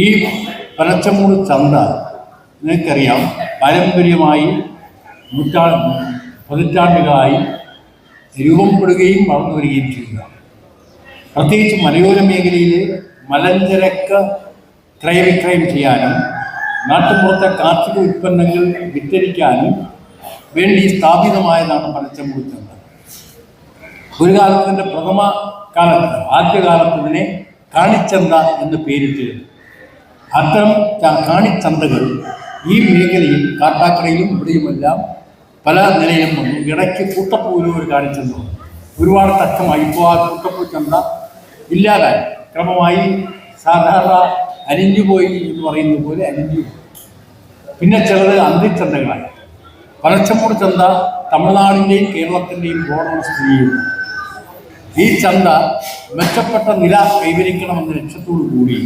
ഈ പനച്ചമൂട് ചന്ത നിങ്ങൾക്കറിയാം പാരമ്പര്യമായി നൂറ്റാ പതിറ്റാണ്ടുകളായി രൂപപ്പെടുകയും വളർന്നു വരികയും ചെയ്യുക. പ്രത്യേകിച്ച് മലയോര മേഖലയിൽ മലഞ്ചരക്ക് ക്രയവിക്രയം ചെയ്യാനും നാട്ടുപുറത്തെ കാർഷിക ഉൽപ്പന്നങ്ങൾ വിറ്റഴിക്കാനും വേണ്ടി സ്ഥാപിതമായതാണ് പനച്ചമൂട് ചന്ത. ഒരു കാലത്തിന്റെ പ്രഥമ കാലത്ത് ആദ്യകാലത്ത് ഇതിനെ കാണിച്ചന്ത എന്ന് പേരിട്ടിരുന്നു. അത്തരം കാണിച്ചന്തകൾ ഈ മേഖലയിൽ കാട്ടാക്കടയിലും ഇവിടെയുമെല്ലാം പല നിലയിലും വന്നു. ഇടയ്ക്ക് കൂട്ടപ്പൂവിനും ഒരു കാണിച്ചന്ത വന്നു ഒരുപാട് തക്കമായി ഇപ്പോൾ ആ കൂട്ടപ്പൂ ചന്ത ഇല്ലാതായി. ക്രമമായി സാധാരണ അലിഞ്ഞുപോയി എന്ന് പറയുന്നത് പോലെ അലിഞ്ഞു പിന്നെ ചിലത് അന്തിച്ചന്തകളായി. പനച്ചമൂട് ചന്ത തമിഴ്നാടിന്റെയും കേരളത്തിന്റെയും ബോർഡർ സ്ഥിതി ഈ ചന്ത മെച്ചപ്പെട്ട നില കൈവരിക്കണമെന്ന ലക്ഷ്യത്തോടു കൂടി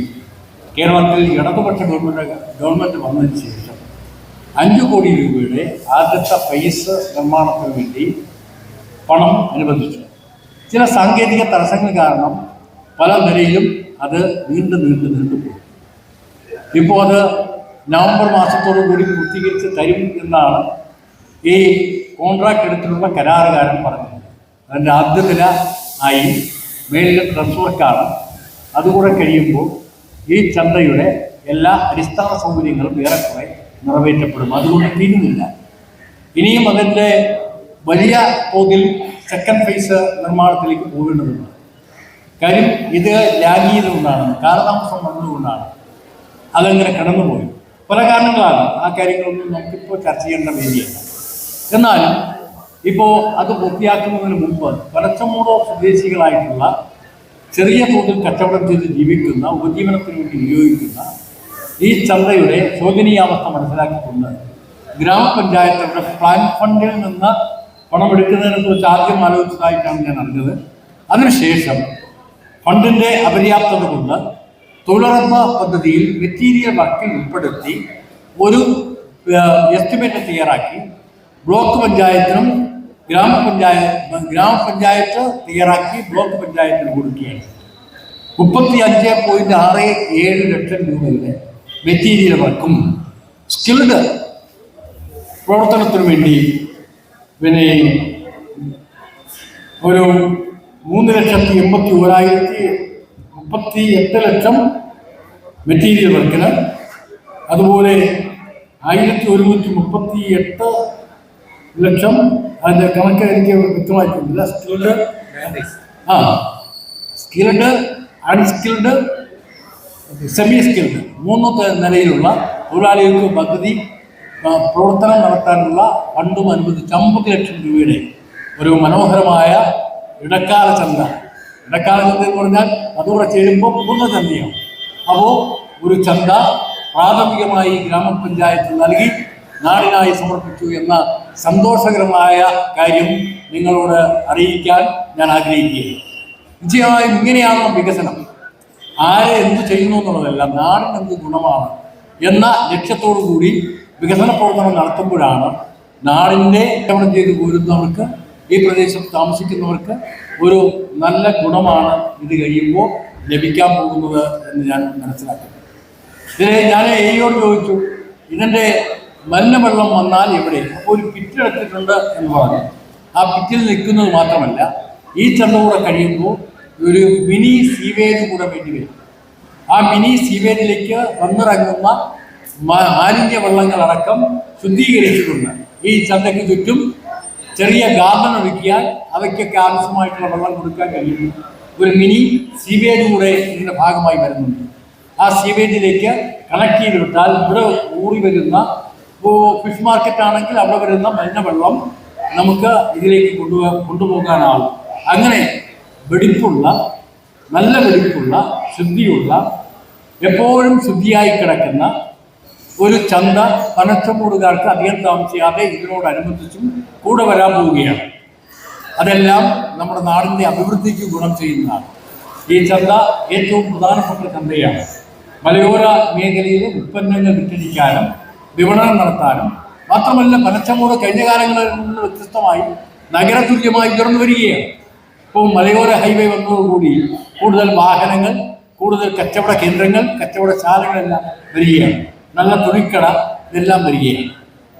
കേരളത്തിൽ ഇടതുപക്ഷ ഗവൺമെന്റ് ഗവൺമെന്റ് വന്നതിന് ശേഷം അഞ്ചു കോടി രൂപയുടെ ആദ്യത്തെ പൈസ നിർമ്മാണത്തിന് വേണ്ടി പണം അനുവദിച്ചു. ചില സാങ്കേതിക തടസ്സങ്ങൾ കാരണം പല നിലയിലും അത് നീണ്ടു നീണ്ടു നീണ്ടു പോകും ഇപ്പോൾ അത് നവംബർ മാസത്തോടു കൂടി പൂർത്തീകരിച്ച് തരും എന്നാണ് ഈ കോൺട്രാക്ട് എടുത്തിട്ടുള്ള കരാറുകാരൻ പറഞ്ഞത്. അതിന്റെ ആദ്യ നില ആയി മേളിലെ ഡ്രസ് വർക്കാണ് അതുകൂടെ കഴിയുമ്പോൾ ഈ ചന്തയുടെ എല്ലാ അടിസ്ഥാന സൗകര്യങ്ങളും ഏറെക്കുറെ നിറവേറ്റപ്പെടും. അതുകൊണ്ട് തീരുന്നില്ല ഇനിയും അതിന്റെ വലിയ തോതിൽ സെക്കൻഡ് ഫേസ് നിർമ്മാണത്തിലേക്ക് പോകേണ്ടതുണ്ട്. കാര്യം ഇത് ലാഗിയതുകൊണ്ടാണ് കാലതാമസം വന്നതുകൊണ്ടാണ്. അതങ്ങനെ കടന്നുപോയി? പല കാരണങ്ങളാണ് ആ കാര്യങ്ങളൊന്നും നമുക്കിപ്പോൾ ചർച്ച ചെയ്യേണ്ട വേദിയല്ല. എന്നാലും ഇപ്പോൾ അത് പൂർത്തിയാക്കുന്നതിന് മുമ്പ് പലച്ചമൂടോ സ്വദേശികളായിട്ടുള്ള ചെറിയ തോതിൽ കച്ചവടം ചെയ്ത് ജീവിക്കുന്ന ഉപജീവനത്തിന് വേണ്ടി വിനിയോഗിക്കുന്ന ഈ ചന്തയുടെ ശോചനീയാവസ്ഥ മനസ്സിലാക്കിക്കൊണ്ട് ഗ്രാമപഞ്ചായത്തുകളുടെ പ്ലാൻ ഫണ്ടിൽ നിന്ന് പണമെടുക്കുന്നതിനെ കുറിച്ച് ആദ്യം ആലോചിച്ചതായിട്ടാണ് ഞാൻ അറിഞ്ഞത്. അതിനുശേഷം ഫണ്ടിന്റെ അപര്യാപ്തത കൊണ്ട് തൊഴിലുറപ്പ് പദ്ധതിയിൽ മെറ്റീരിയൽ വർക്കിൽ ഉൾപ്പെടുത്തി ഒരു എസ്റ്റിമേറ്റ് തയ്യാറാക്കി. ബ്ലോക്ക് പഞ്ചായത്തിനും ഗ്രാമപഞ്ചായത്ത് ഗ്രാമപഞ്ചായത്ത് തയ്യാറാക്കി ബ്ലോക്ക് പഞ്ചായത്തിന് കൊടുക്കുകയാണ്. മുപ്പത്തി അഞ്ച് പോയിന്റ് ആറ് ഏഴ് ലക്ഷം രൂപയുടെ മെറ്റീരിയൽ വർക്കും സ്കിൽഡ് പ്രവർത്തനത്തിനു വേണ്ടി പിന്നെ ഒരു മൂന്ന് ലക്ഷത്തി എൺപത്തി ഓരായിരത്തി മുപ്പത്തി എട്ട് ലക്ഷം മെറ്റീരിയൽ വർക്കിന്. അതുപോലെ ആയിരത്തി ഒരുന്നൂറ്റി മുപ്പത്തി എട്ട് ലക്ഷം. അതിന്റെ കണക്ക് എനിക്ക് വ്യക്തമായിട്ടില്ല സ്കിൽഡ് ആ സ്കിൽഡ് അൺസ്കിൽഡ് സെമി സ്കിൽഡ് മൂന്ന് നിലയിലുള്ള തൊഴിലാളികൾക്ക് പദ്ധതി പ്രവർത്തനം നടത്താനുള്ള ഫണ്ടും അനുവദിച്ച അമ്പത് ലക്ഷം രൂപയുടെ ഒരു മനോഹരമായ ഇടക്കാല ചന്ത. ഇടക്കാല ചന്ത എന്ന് പറഞ്ഞാൽ അതുകൂടെ ചേരുമ്പോൾ പൂർണ ചന്തയാണ്. അപ്പോൾ ഒരു ചന്ത പ്രാഥമികമായി ഗ്രാമപഞ്ചായത്ത് നൽകി നാടിനായി സമർപ്പിച്ചു എന്ന സന്തോഷകരമായ കാര്യം നിങ്ങളോട് അറിയിക്കാൻ ഞാൻ ആഗ്രഹിക്കുകയാണ്. നിശ്ചയമായും ഇങ്ങനെയാണ് വികസനം? ആരെ എന്ത് ചെയ്യുന്നു എന്നുള്ളതല്ല നാടിന് എന്ത് ഗുണമാണ് എന്ന ലക്ഷ്യത്തോടു കൂടി വികസന പ്രവർത്തനം നടത്തുമ്പോഴാണ് നാടിന്റെ ഏറ്റവും ചെയ്ത് പോരുന്നവർക്ക് ഈ പ്രദേശത്ത് താമസിക്കുന്നവർക്ക് ഒരു നല്ല ഗുണമാണ് ഇത് കഴിയുമ്പോൾ ലഭിക്കാൻ പോകുന്നത് എന്ന് ഞാൻ മനസ്സിലാക്കുന്നു. ഇതിനെ ഞാൻ എയോട് ചോദിച്ചു. ഇതിന്റെ മലിനവെള്ളം വന്നാൽ എവിടെ? അപ്പോൾ ഒരു പിറ്റെടുത്തിട്ടുണ്ട് എന്ന് പറഞ്ഞു. ആ പിറ്റിൽ നിൽക്കുന്നത് മാത്രമല്ല ഈ ചന്തകൂടെ കഴിയുമ്പോൾ ഒരു മിനി സീവേജ് കൂടെ വേണ്ടി വരും. ആ മിനി സീവേജിലേക്ക് വന്നിറങ്ങുന്ന മാലിന്യ വെള്ളങ്ങളടക്കം ശുദ്ധീകരിച്ചിട്ടുണ്ട്. ഈ ചന്തയ്ക്ക് ചുറ്റും ചെറിയ ഗാർഡൻ ഒരുക്കിയാൽ അവയ്ക്കൊക്കെ ആവശ്യമായിട്ടുള്ള വെള്ളം കൊടുക്കാൻ കഴിയും ഒരു മിനി സീവേജ് കൂടെ ഇതിന്റെ ഭാഗമായി വരുന്നുണ്ട്. ആ സീവേജിലേക്ക് കണക്ട് ചെയ്തിട്ടാൽ ഇവിടെ ഊറി വരുന്ന ഇപ്പോൾ ഫിഷ് മാർക്കറ്റ് ആണെങ്കിൽ അവിടെ വരുന്ന മലിനവെള്ളം വെള്ളം നമുക്ക് ഇതിലേക്ക് കൊണ്ടുപോ കൊണ്ടുപോകാനാവും. അങ്ങനെ വെടിപ്പുള്ള നല്ല വെടിപ്പുള്ള ശുദ്ധിയുള്ള എപ്പോഴും ശുദ്ധിയായി കിടക്കുന്ന ഒരു ചന്ത പനച്ചമൂടുകാർക്ക് അധികം താമസിയാതെ ഇതിനോടനുബന്ധിച്ചും കൂടെ വരാൻ പോവുകയാണ്. അതെല്ലാം നമ്മുടെ നാടിന്റെ അഭിവൃദ്ധിക്ക് ഗുണം ചെയ്യുന്നതാണ്. ഈ ചന്ത ഏറ്റവും പ്രധാനപ്പെട്ട ചന്തയാണ്. മലയോര മേഖലയിലെ ഉൽപ്പന്നങ്ങൾ വിറ്റഴിക്കാനും വിപണനം നടത്താനും. മാത്രമല്ല പനച്ചമൂട് കഴിഞ്ഞ കാലങ്ങളിൽ നിന്ന് വ്യത്യസ്തമായി നഗരതുല്യമായി ഉയർന്നു വരികയാണ്. ഇപ്പോൾ മലയോര ഹൈവേ വന്നതോടുകൂടി കൂടുതൽ വാഹനങ്ങൾ കൂടുതൽ കച്ചവട കേന്ദ്രങ്ങൾ കച്ചവടശാലകളെല്ലാം വരികയാണ്. നല്ല തുണിക്കട ഇതെല്ലാം വരികയാണ്.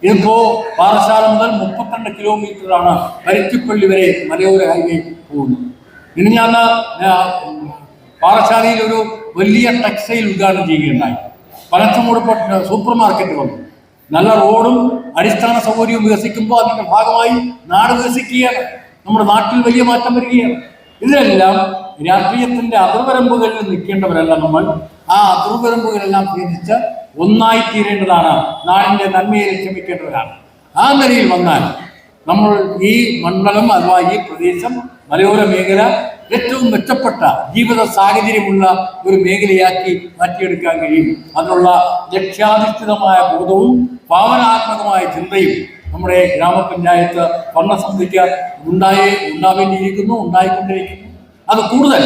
ഇതിപ്പോൾ പാറശാല മുതൽ മുപ്പത്തിരണ്ട് കിലോമീറ്ററാണ് പരുത്തിപ്പള്ളി വരെ മലയോര ഹൈവേ പോകുന്നത്. ഇനി ഞാൻ പാറശാലയിൽ ഒരു വലിയ ടെക്സ്റ്റൈൽ ഉദ്ഘാടനം ചെയ്യുകയുണ്ടായി. പനച്ചമൂട് പട്ട- സൂപ്പർ മാർക്കറ്റ് വന്നു. നല്ല റോഡും അടിസ്ഥാന സൗകര്യവും വികസിക്കുമ്പോൾ അതിന്റെ ഭാഗമായി നാട് വികസിക്കുകയാണ്. നമ്മുടെ നാട്ടിൽ വലിയ മാറ്റം വരികയാണ്. ഇതെല്ലാം രാഷ്ട്രീയത്തിന്റെ അതിർവരമ്പുകളിൽ നിൽക്കേണ്ടവരല്ല നമ്മൾ. ആ അതിർവരമ്പുകളെല്ലാം ഭേദിച്ച് ഒന്നായി തീരേണ്ടതാണ്. നാടിന്റെ നന്മയെ ലക്ഷ്യമിക്കേണ്ടവരാണ് ആ നിലയിൽ വന്നാൽ നമ്മൾ ഈ മണ്ഡലം അഥവാ ഈ പ്രദേശം മലയോര മേഖല ഏറ്റവും മെച്ചപ്പെട്ട ജീവിത സാഹചര്യമുള്ള ഒരു മേഖലയാക്കി മാറ്റിയെടുക്കാൻ കഴിയും. അതിനുള്ള ലക്ഷ്യാധിഷ്ഠിതമായ ബോധവും ഭാവനാത്മകമായ ചിന്തയും നമ്മുടെ ഗ്രാമപഞ്ചായത്ത് ഭരണസമിതിക്ക് ഉണ്ടായേ ഉണ്ടാവേണ്ടിയിരിക്കുന്നു ഉണ്ടായിക്കൊണ്ടിരിക്കുന്നു. അത് കൂടുതൽ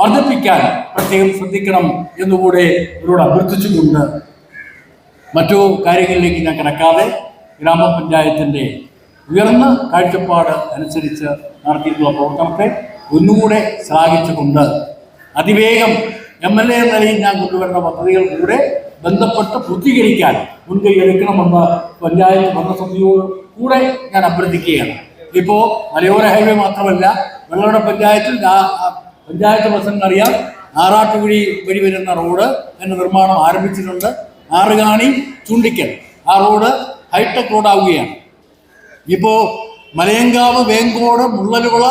വർദ്ധിപ്പിക്കാൻ പ്രത്യേകം ശ്രദ്ധിക്കണം എന്നുകൂടെ ഇവരോട് അഭ്യർത്ഥിച്ചുകൊണ്ട് മറ്റു കാര്യങ്ങളിലേക്ക് ഞാൻ കിടക്കാതെ ഗ്രാമപഞ്ചായത്തിന്റെ ഉയർന്ന കാഴ്ചപ്പാട് അനുസരിച്ച് നടത്തിയിട്ടുള്ള പ്രവർത്തനത്തെ ഒന്നുകൂടെ ശ്ലാഘിച്ചുകൊണ്ട് അതിവേഗം എം എൽ എ എന്ന നിലയിൽ ഞാൻ കൊണ്ടുവരുന്ന പദ്ധതികൾ കൂടെ ബന്ധപ്പെട്ട് പൂർത്തീകരിക്കാൻ മുൻകൈ എടുക്കണമെന്ന് പഞ്ചായത്ത് ഭരണസമിതിയോട് കൂടെ ഞാൻ അഭ്യർത്ഥിക്കുകയാണ്. ഇപ്പോൾ മലയോര ഹൈവേ മാത്രമല്ല വെള്ളവട പഞ്ചായത്തിൽ പഞ്ചായത്ത് പ്രസിഡന്റ് അറിയാം ആറാട്ടുകുഴി വഴി വരുന്ന റോഡ് അതിന്റെ നിർമ്മാണം ആരംഭിച്ചിട്ടുണ്ട്. ആറുകാണി ചുണ്ടിക്കൽ. ആ റോഡ് ഹൈടെക് റോഡാവുകയാണ്. ഇപ്പോൾ മലയങ്കാവ് വേങ്കോട് മുള്ളലുവിള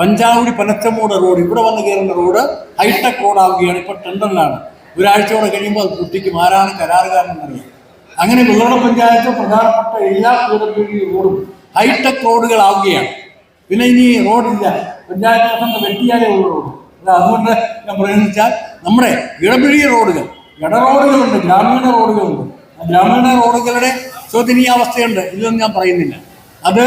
പഞ്ചാവുടി പനച്ചമൂട് റോഡ് ഇവിടെ വന്ന് കയറുന്ന റോഡ് ഹൈടെക് റോഡാവുകയാണ്. ഇപ്പോൾ ടെൻഡറിലാണ്. ഒരാഴ്ചയോടെ കഴിയുമ്പോൾ അത് കുട്ടിക്കും ആരാണ് കരാറുകാരനെന്നറിയാം അങ്ങനെ വെള്ളറ പഞ്ചായത്ത് പ്രധാനപ്പെട്ട എല്ലാ ദൂരത്തും റോഡും ഹൈടെക് റോഡുകളാവുകയാണ്. പിന്നെ ഇനി റോഡില്ല. പഞ്ചായത്ത് പ്രസിഡന്റ് വെട്ടിയാലേ ഉള്ളൂ റോഡ്. അതുകൊണ്ട് ഞാൻ പറയുന്നത് വെച്ചാൽ നമ്മുടെ ഇടപിഴിയ റോഡുകൾ ഇട റോഡുകളുണ്ട് ഗ്രാമീണ റോഡുകളുണ്ട്. ഗ്രാമീണ റോഡുകളുടെ ശോചനീയാവസ്ഥയുണ്ട്. ഇതൊന്നും ഞാൻ പറയുന്നില്ല. അത്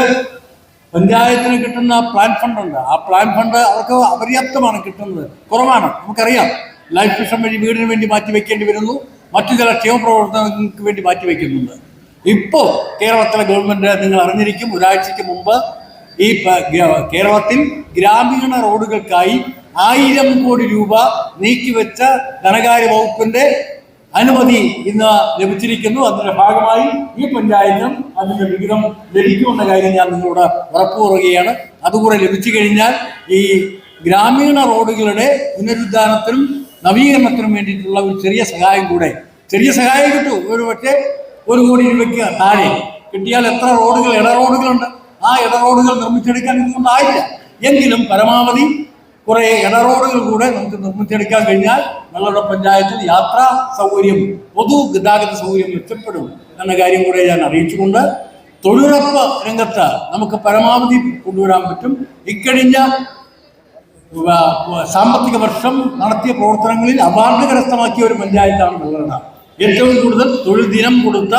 പഞ്ചായത്തിന് കിട്ടുന്ന പ്ലാൻ ഫണ്ടുണ്ട് ആ പ്ലാൻ ഫണ്ട് അവർക്ക് അപര്യാപ്തമാണ് കിട്ടുന്നത്. കുറവാണ്. നമുക്കറിയാം. ലൈഫ് മിഷൻ വഴി വീടിന് വേണ്ടി മാറ്റി വെക്കേണ്ടി വരുന്നു. മറ്റു ചില ക്ഷേമ പ്രവർത്തനങ്ങൾക്ക് വേണ്ടി മാറ്റി വെക്കുന്നുണ്ട്. ഇപ്പോൾ കേരളത്തിലെ ഗവൺമെന്റ് നിങ്ങൾ അറിഞ്ഞിരിക്കും ഒരാഴ്ചയ്ക്ക് മുമ്പ് ഈ കേരളത്തിൽ ഗ്രാമീണ റോഡുകൾക്കായി ആയിരം കോടി രൂപ നീക്കിവെച്ച ധനകാര്യ വകുപ്പിന്റെ അനുമതി ഇന്ന് ലഭിച്ചിരിക്കുന്നു. അതിന്റെ ഭാഗമായി ഈ പഞ്ചായത്തും അതിന്റെ വിഹിതം ലഭിക്കുമെന്ന കാര്യം ഞാൻ നിങ്ങളോട് ഉറപ്പു പറയുകയാണ്. അതുകൂടെ ലഭിച്ചു കഴിഞ്ഞാൽ ഈ ഗ്രാമീണ റോഡുകളുടെ പുനരുദ്ധാരണത്തിനും നവീകരണത്തിനും വേണ്ടിയിട്ടുള്ള ഒരു ചെറിയ സഹായം കൂടെ. ചെറിയ സഹായം കിട്ടൂ. ഒരു പക്ഷേ ഒരു കോടി രൂപയ്ക്ക് താഴെ. കിട്ടിയാൽ എത്ര റോഡുകൾ ഇട റോഡുകളുണ്ട്? ആ ഇട റോഡുകൾ നിർമ്മിച്ചെടുക്കാൻ ഇതുകൊണ്ടായില്ല എങ്കിലും പരമാവധി കുറെ ഇടറോഡുകൾ കൂടെ നമുക്ക് നിർമ്മിച്ചെടുക്കാൻ കഴിഞ്ഞാൽ ഞങ്ങളുടെ പഞ്ചായത്തിൽ യാത്രാ സൗകര്യം പൊതു ഗതാഗത സൗകര്യം മെച്ചപ്പെടും എന്ന കാര്യം കൂടെ ഞാൻ അറിയിച്ചുകൊണ്ട് തൊഴിലുറപ്പ് രംഗത്ത് നമുക്ക് പരമാവധി കൊണ്ടുവരാൻ പറ്റും. ഇക്കഴിഞ്ഞ സാമ്പത്തിക വർഷം നടത്തിയ പ്രവർത്തനങ്ങളിൽ അവാർഡ് കരസ്ഥമാക്കിയ ഒരു പഞ്ചായത്താണ് വെള്ളറട ഏറ്റവും കൂടുതൽ തൊഴിൽ ദിനം കൊടുത്ത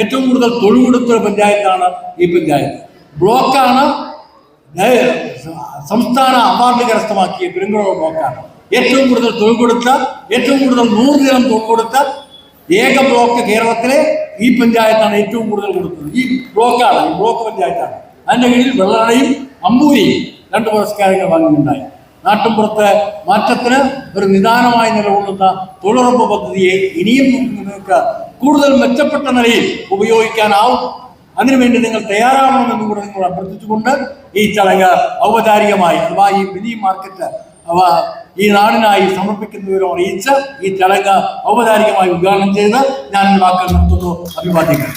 ഏറ്റവും കൂടുതൽ തൊഴിൽ കൊടുത്ത ഒരു പഞ്ചായത്താണ് ഈ പഞ്ചായത്ത്. ബ്ലോക്കാണ് സംസ്ഥാന അവാർഡ് കരസ്ഥമാക്കിയ പെരുങ്കുളം ബ്ലോക്കാണ്. ഏറ്റവും കൂടുതൽ തൊഴിൽ കൊടുത്ത ഏറ്റവും കൂടുതൽ നൂറ് ദിനം തൊഴിൽ കൊടുത്ത ഏക ബ്ലോക്ക് കേരളത്തിലെ ഈ പഞ്ചായത്താണ് ഏറ്റവും കൂടുതൽ കൊടുത്തത് ഈ ബ്ലോക്കാണ് ഈ ബ്ലോക്ക് പഞ്ചായത്താണ്. അതിന്റെ കീഴിൽ വെള്ളറടയും അമ്പൂരിയും രണ്ട് പുരസ്കാരങ്ങൾ വാങ്ങുന്നുണ്ടായി. നാട്ടിൻപുറത്ത് മാറ്റത്തിന് ഒരു നിദാനമായി നിലകൊള്ളുന്ന തൊഴിലുറപ്പ് പദ്ധതിയെ ഇനിയും നിങ്ങൾക്ക് കൂടുതൽ മെച്ചപ്പെട്ട നിലയിൽ ഉപയോഗിക്കാനാവും. അതിനുവേണ്ടി നിങ്ങൾ തയ്യാറാവണമെന്നും കൂടെ നിങ്ങൾ അഭ്യർത്ഥിച്ചുകൊണ്ട് ഈ ചടങ്ങ് ഔപചാരികമായി അഥവാ ഈ മിനി മാർക്കറ്റ് അവ ഈ നാടിനായി സമർപ്പിക്കുന്നവരും അറിയിച്ച് ഈ ചടങ്ങ് ഔപചാരികമായി ഉദ്ഘാടനം ചെയ്ത് ഞാൻ വാക്കുകൾ നിർത്തുന്നു. അഭിവാദ്യങ്ങൾ.